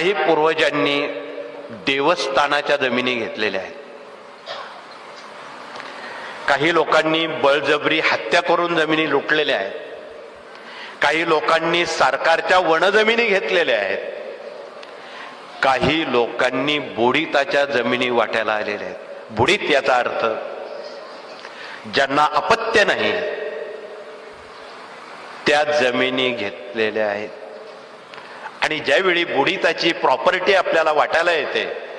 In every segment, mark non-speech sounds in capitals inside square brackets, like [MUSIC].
काही पूर्वजांनी देवस्थानाच्या जमिनी घेतलेल्या आहेत. काही लोकांनी बळजबरी हत्या करून जमिनी लुटलेल्या आहेत. काही लोकांनी सरकारच्या वनजमिनी घेतलेल्या आहेत. काही लोकांनी बुडीताच्या जमिनी वाट्याला आलेल्या आहेत. बुडीत याचा अर्थ ज्यांना अपत्य नाही त्या जमिनी घेतलेल्या आहेत. आणि ज्यावेळी बुडिताची प्रॉपर्टी आपल्याला वाटायला येते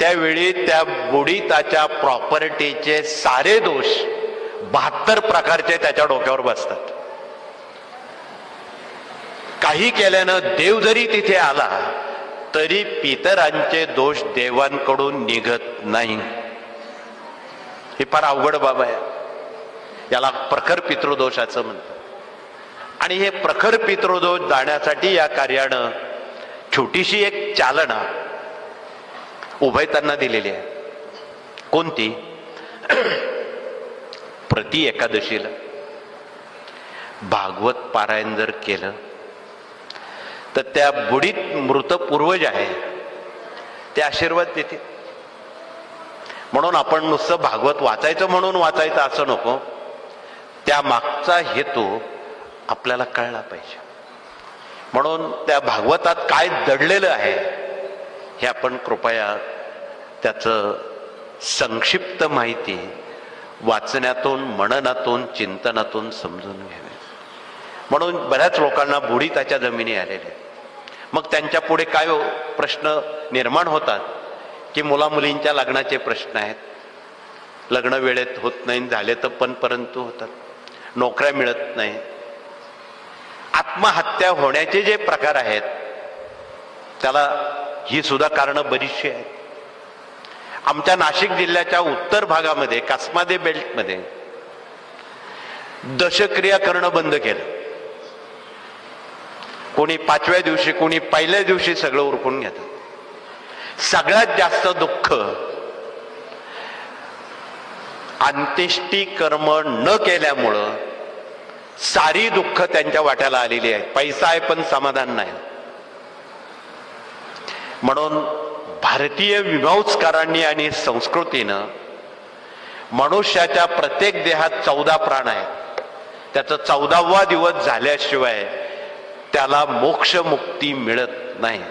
त्यावेळी त्या बुडिताच्या प्रॉपर्टीचे सारे दोष बहात्तर प्रकारचे त्याच्या डोक्यावर बसतात. काही केल्यानं देव जरी तिथे आला तरी पितरांचे दोष देवांकडून निघत नाही. ही फार अवघड बाब आहे. याला प्रखर पितृदोषाचं म्हणतात. आणि हे प्रखर पितृदोष जाण्यासाठी या कार्यानं छोटीशी एक चालना उभयतांना दिलेली आहे. कोणती? [CLEARS THROAT] प्रति एकादशीला. भागवत पारायण जर केलं तर त्या बुडीत मृत पूर्वज आहे ते आशीर्वाद देतील. म्हणून आपण नुसतं भागवत वाचायचं म्हणून वाचायचं असं नको. त्या मागचा हेतू आपल्याला कळला पाहिजे. म्हणून त्या भागवतात काय दडलेलं आहे हे आपण कृपया त्याचं संक्षिप्त माहिती वाचण्यातून मननातून चिंतनातून समजून घ्यावे. म्हणून बऱ्याच लोकांना बुडीताच्या जमिनी आलेल्या मग त्यांच्या पुढे काय हो- प्रश्न निर्माण होतात? की मुला मुलींच्या लग्नाचे प्रश्न आहेत. लग्न वेळेत होत नाही झाले तर पण परंतु होतात. नोकऱ्या मिळत मग आत्महत्या होण्याचे जे प्रकार आहेत त्याला ही सुद्धा कारणं बरीचशी आहेत. आमच्या नाशिक जिल्ह्याच्या उत्तर भागामध्ये कासमादे बेल्टमध्ये दशक्रिया करणं बंद केलं. कोणी पाचव्या दिवशी कोणी पहिल्या दिवशी सगळं उरकून घेतात. सगळ्यात जास्त दुःख अंत्येष्टी कर्म न केल्यामुळं सारी दुःख त्यांच्या वाट्याला आलेली आहे. पैसा आहे पण समाधान नाही. म्हणून भारतीय विभावस्कारांनी आणि संस्कृतीनं मनुष्याच्या प्रत्येक देहात चौदा प्राण आहेत. त्याचा चौदावा दिवस झाल्याशिवाय त्याला मोक्ष मुक्ती मिळत नाही.